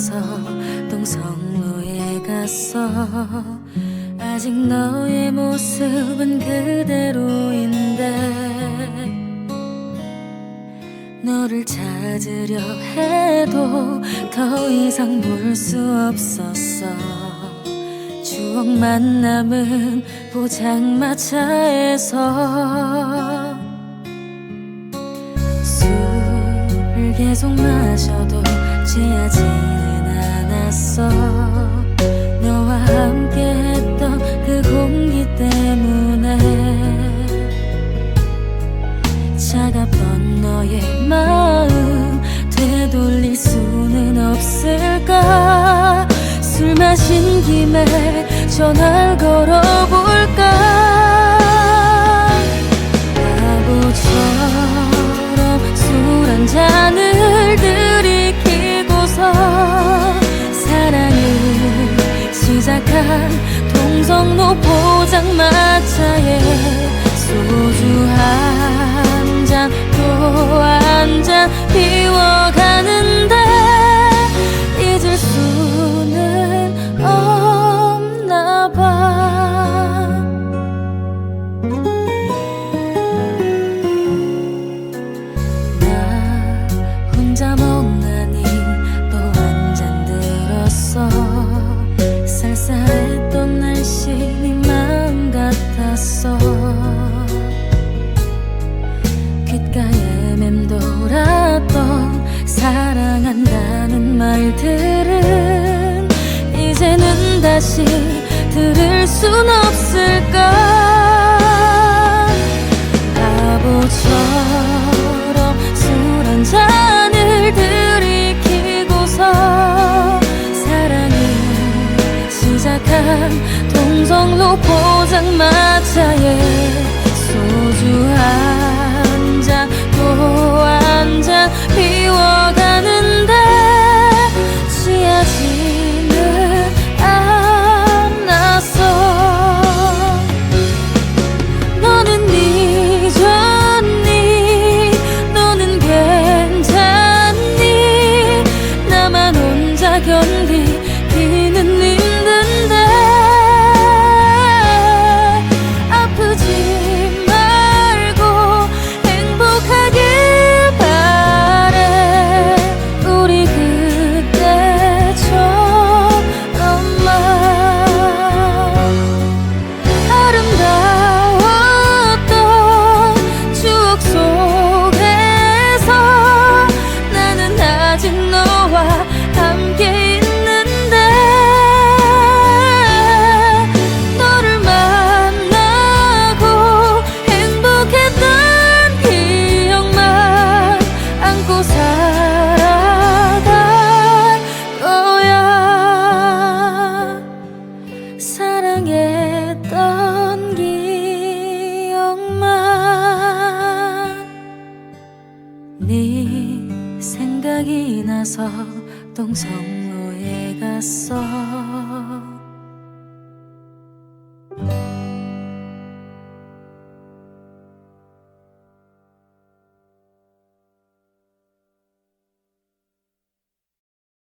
나서 동성로에 갔어. 아직 너의 모습은 그대로인데 너를 찾으려 해도 더 이상 볼 수 없었어. 추억 만남은 포장마차에서 계속 마셔도 취하지는 않았어. 너와 함께 했던 그 공기 때문에 차갑던 너의 마음 되돌릴 수는 없을까? 술 마신 김에 전화를 걸어볼까 바보 차에 소주 한 잔 또 한잔 사랑한다는 말들은 이제는 다시 들을 순 없을까? 바보처럼 술 한 잔을 들이키고서 사랑을 시작한 동성로 포장마차에 소주 한 생각이 나서 동성로에 갔어